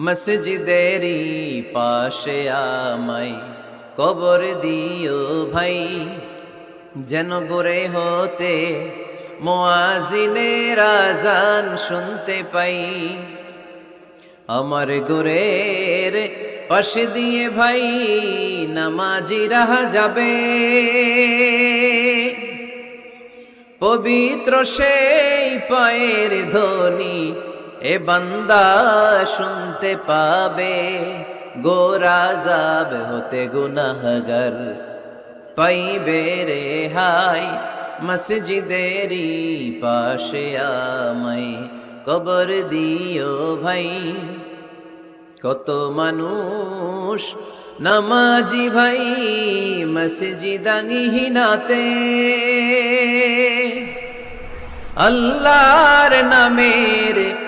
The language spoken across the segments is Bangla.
মসজিদেরই পাশে আমাই কবর দিও ভাই। যেন গোরে হতে মোয়াজিনের আজান শুনতে পাই। আমার গোরের পাশে দিয়ে ভাই নামাজি রাহা যাবে। পবিত্র সেই পায়ের ধ্বনি এ বান্দা শুনতে পাবে, গোরা যাব হতে গুনাহগার। পাইবে রে হাই, মসজিদেরই পাশে আমায়, কবর দিও ভাই। কত মানুষ নামাজি ভাই মসজিদাঙ্গিহীনাতে আল্লাহর নামের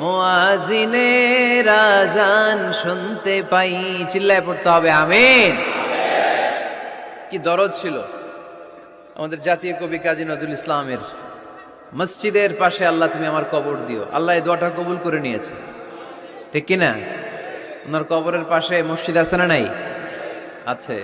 মোয়াজিনে রাজান শুনতে পাই চিল্লায় পড়তে হবে, আমিন। কি দরদ ছিল আমাদের জাতীয় কবি কাজী নজরুল ইসলামের মসজিদের পাশে আল্লাহ তুমি আমার কবর দিও। আল্লাহ এই দোয়াটা কবুল করে নিয়েছে। ঠিক কিনা? ওনার কবরের পাশে মসজিদ আছে না নাই? আছে।